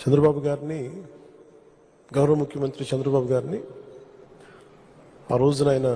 చంద్రబాబు గారిని గౌరవ ముఖ్యమంత్రి చంద్రబాబు గారిని ఆ రోజున ఆయన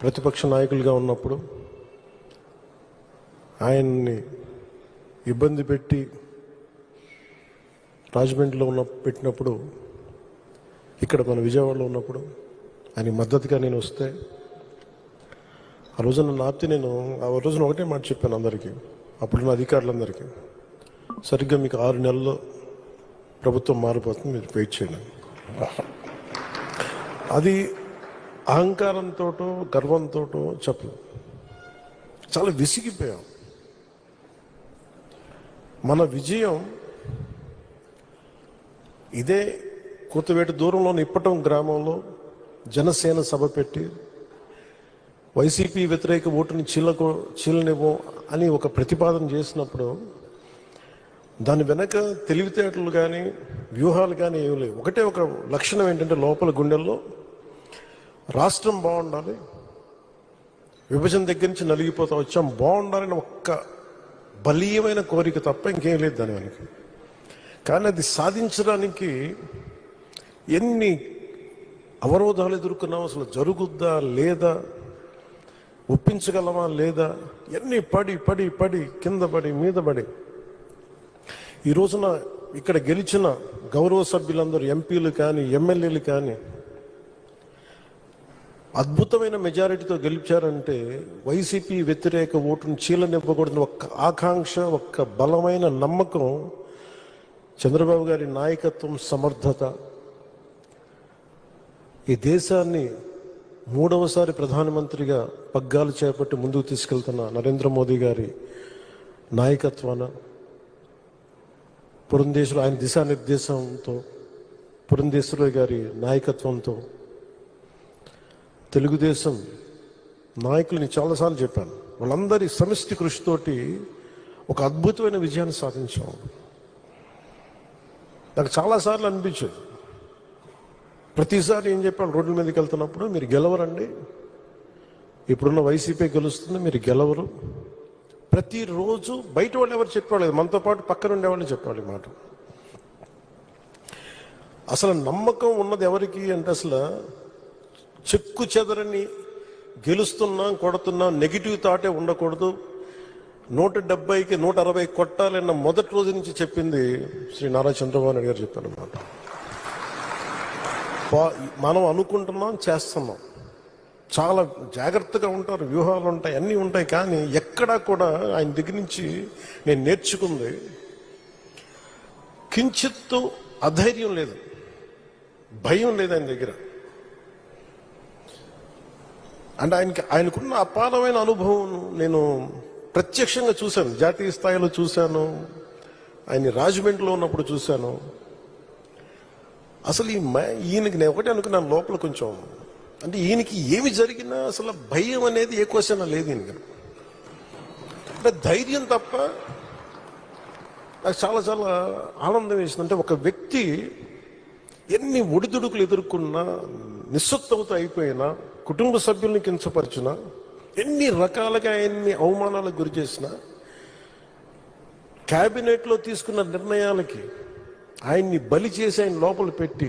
ప్రతిపక్ష నాయకులుగా ఉన్నప్పుడు ఆయన్ని ఇబ్బంది పెట్టి రాజమండ్రిలో ఉన్న పెట్టినప్పుడు ఇక్కడ మన విజయవాడలో ఉన్నప్పుడు ఆయన మద్దతుగా నేను వస్తే ఆ రోజున నాపితే నేను ఆ రోజున ఒకటే మాట చెప్పాను అందరికీ అప్పుడున్న అధికారులందరికీ. సరిగ్గా మీకు ఆరు నెలల్లో ప్రభుత్వం మారిపోతుంది మీరు వెయిట్ చేయండి. అది అహంకారంతో గర్వంతో చెప్పు చాలా విసిగిపోయాం. మన విజయం ఇదే కూతవేటి దూరంలో ఇప్పటం గ్రామంలో జనసేన సభ పెట్టి వైసీపీ వ్యతిరేక ఓటుని చీలకు చీలనివ్వం అని ఒక ప్రతిపాదన చేసినప్పుడు దాని వెనక తెలివితేటలు కానీ వ్యూహాలు కానీ ఏమి లేవు. ఒకటే ఒక లక్షణం ఏంటంటే లోపల గుండెల్లో రాష్ట్రం బాగుండాలి విభజన దగ్గర నుంచి నలిగిపోతా వచ్చాం బాగుండాలని ఒక్క బలీయమైన కోరిక తప్ప ఇంకేం లేదు దాని వెనక. కానీ అది సాధించడానికి ఎన్ని అవరోధాలు ఎదుర్కొన్నాం అసలు జరుగుద్దా లేదా ఒప్పించగలమా లేదా ఎన్ని పడి పడి పడి కింద పడి మీద పడి ఈ రోజున ఇక్కడ గెలిచిన గౌరవ సభ్యులందరూ ఎంపీలు కానీ ఎమ్మెల్యేలు కానీ అద్భుతమైన మెజారిటీతో గెలిచారంటే వైసీపీ వ్యతిరేక ఓటును చీలనివ్వకూడని ఒక్క ఆకాంక్ష ఒక్క బలమైన నమ్మకం చంద్రబాబు గారి నాయకత్వం సమర్థత. ఈ దేశాన్ని మూడవసారి ప్రధానమంత్రిగా పగ్గాలు చేపట్టి ముందుకు తీసుకెళ్తున్న నరేంద్ర మోదీ గారి నాయకత్వాన పురంధేశ్వరు ఆయన దిశానిర్దేశంతో పురంధేశ్వరు గారి నాయకత్వంతో తెలుగుదేశం నాయకులని చాలాసార్లు చెప్పాను. వాళ్ళందరి సమిష్టి కృషితోటి ఒక అద్భుతమైన విజయాన్ని సాధించాం. నాకు చాలాసార్లు అనిపించేది. ప్రతిసారి ఏం చెప్పాను రోడ్ల మీదకి వెళ్తున్నప్పుడు మీరు గెలవరండి. ఇప్పుడున్న వైసీపీ గెలుస్తుంది మీరు గెలవరు. ప్రతిరోజు బయట వాళ్ళు ఎవరు చెప్పేవాళ్ళు? మనతో పాటు పక్కన ఉండేవాళ్ళు చెప్పాలి మాట. అసలు నమ్మకం ఉన్నది ఎవరికి అంటే అసలు చెక్కు చెదరని గెలుస్తున్నాం కొడుతున్నాం నెగిటివ్ థాటే ఉండకూడదు. నూట డెబ్బైకి నూట అరవై కొట్టాలన్న మొదటి రోజు నుంచి చెప్పింది శ్రీ నారా చంద్రబాబు నాయుడు గారు చెప్పారనమాట మనం అనుకుంటున్నాం చేస్తున్నాం. చాలా జాగ్రత్తగా ఉంటారు వ్యూహాలు ఉంటాయి అన్నీ ఉంటాయి కానీ ఎక్కడా కూడా ఆయన దగ్గర నుంచి నేను నేర్చుకుంది కించిత్తు అధైర్యం లేదు భయం లేదు ఆయన దగ్గర. అంటే ఆయనకి ఆయనకున్న అపారమైన అనుభవం నేను ప్రత్యక్షంగా చూశాను జాతీయ స్థాయిలో చూశాను ఆయన రాజమండ్రిలో ఉన్నప్పుడు చూశాను. అసలు ఈ మ- ఈయనకి నేను ఒకటి అనుకున్నాను లోపల కొంచెం అంటే ఈయనకి ఏమి జరిగినా అసలు భయం అనేది ఏ క్వశ్చన్ లేదు ఈయనకి. అంటే ధైర్యం తప్ప నాకు చాలా చాలా ఆనందం వేసింది. అంటే ఒక వ్యక్తి ఎన్ని ఒడిదుడుకులు ఎదుర్కొన్నా నిస్సత్తువతో అయిపోయినా కుటుంబ సభ్యుల్ని కించపరిచినా ఎన్ని రకాలుగా ఎన్ని అవమానాలకు గురి చేసినా క్యాబినెట్లో తీసుకున్న నిర్ణయాలకి ఆయన్ని బలి చేసి ఆయన లోపల పెట్టి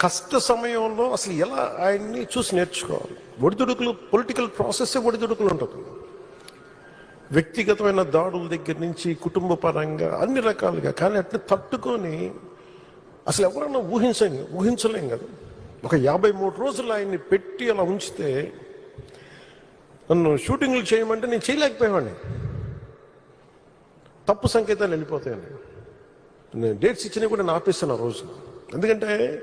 కష్ట సమయంలో అసలు ఎలా ఆయన్ని చూసి నేర్చుకోవాలి? ఒడిదుడుకులు పొలిటికల్ ప్రాసెస్ ఒడిదుడుకులు ఉంటుంది వ్యక్తిగతమైన దాడుల దగ్గర నుంచి కుటుంబ పరంగా అన్ని రకాలుగా కానీ అట్లా తట్టుకొని అసలు ఎవరన్నా ఊహించండి ఊహించలేం కదా. ఒక యాభై మూడు రోజులు ఆయన్ని పెట్టి అలా ఉంచితే నన్ను షూటింగ్లు చేయమంటే నేను చేయలేకపోయేవాడిని. తప్పు సంకేతాలు వెళ్ళిపోతాయండి. నేను డేట్స్ ఇచ్చినవి కూడా నేను ఆపేస్తాను ఆ రోజు. ఎందుకంటే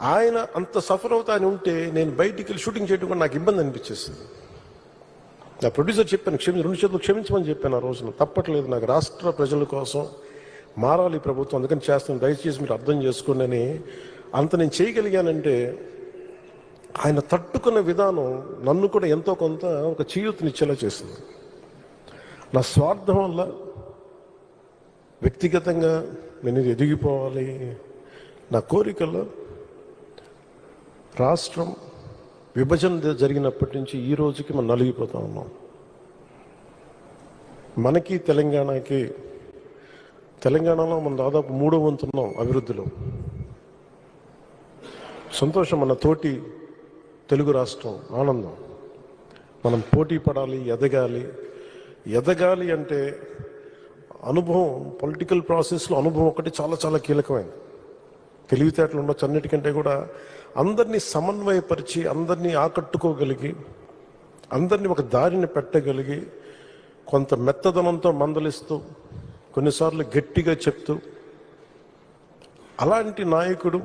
ఆయన అంత సఫర్ అవుతాని ఉంటే నేను బయటికి వెళ్ళి షూటింగ్ చేయడం కూడా నాకు ఇబ్బంది అనిపించేస్తుంది నా ప్రొడ్యూసర్ చెప్పాను క్షమి రెండు చేతులు క్షమించమని చెప్పాను ఆ రోజున. తప్పట్లేదు నాకు రాష్ట్ర ప్రజల కోసం మారాలి ప్రభుత్వం. అందుకని చేస్తాను. దయచేసి మీరు అర్థం చేసుకోండి అని అంత నేను చేయగలిగానంటే ఆయన తట్టుకున్న విధానం నన్ను కూడా ఎంతో కొంత ఒక చేయూతనిచ్చేలా చేసింది. నా స్వార్థం వల్ల వ్యక్తిగతంగా నేను ఎదిగిపోవాలి. నా కోరికల్లో రాష్ట్రం విభజన జరిగినప్పటి నుంచి ఈ రోజుకి మనం నలిగిపోతా ఉన్నాం. మనకి తెలంగాణకి తెలంగాణలో మనం దాదాపు మూడో వంతున్నాం అభివృద్ధిలో. సంతోషం మన తోటి తెలుగు రాష్ట్రం ఆనందం. మనం పోటీ పడాలి ఎదగాలి. ఎదగాలి అంటే అనుభవం పొలిటికల్ ప్రాసెస్లో అనుభవం ఒకటి చాలా చాలా కీలకమైనది తెలివితేటలు ఉండొచ్చు అన్నిటికంటే కూడా అందరినీ సమన్వయపరిచి అందరినీ ఆకట్టుకోగలిగి అందరినీ ఒక దారిని పెట్టగలిగి కొంత మెత్తదనంతో మందలిస్తూ కొన్నిసార్లు గట్టిగా చెప్తూ అలాంటి నాయకుడు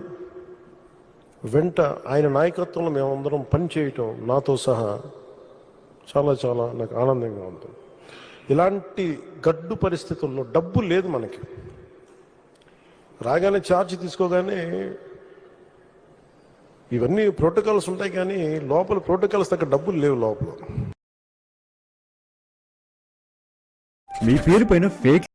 వెంట ఆయన నాయకత్వంలో మేమందరం పనిచేయటం నాతో సహా చాలా చాలా నాకు ఆనందంగా ఉంది ఇలాంటి గడ్డు పరిస్థితుల్లో డబ్బు లేదు మనకి. రాగానే ఛార్జ్ తీసుకోగానే ఇవన్నీ ప్రోటోకాల్స్ ఉంటాయి కానీ లోపల ప్రోటోకాల్స్ తగ్గ డబ్బులు లేవు లోపల. మీ పేరు పైన ఫేక్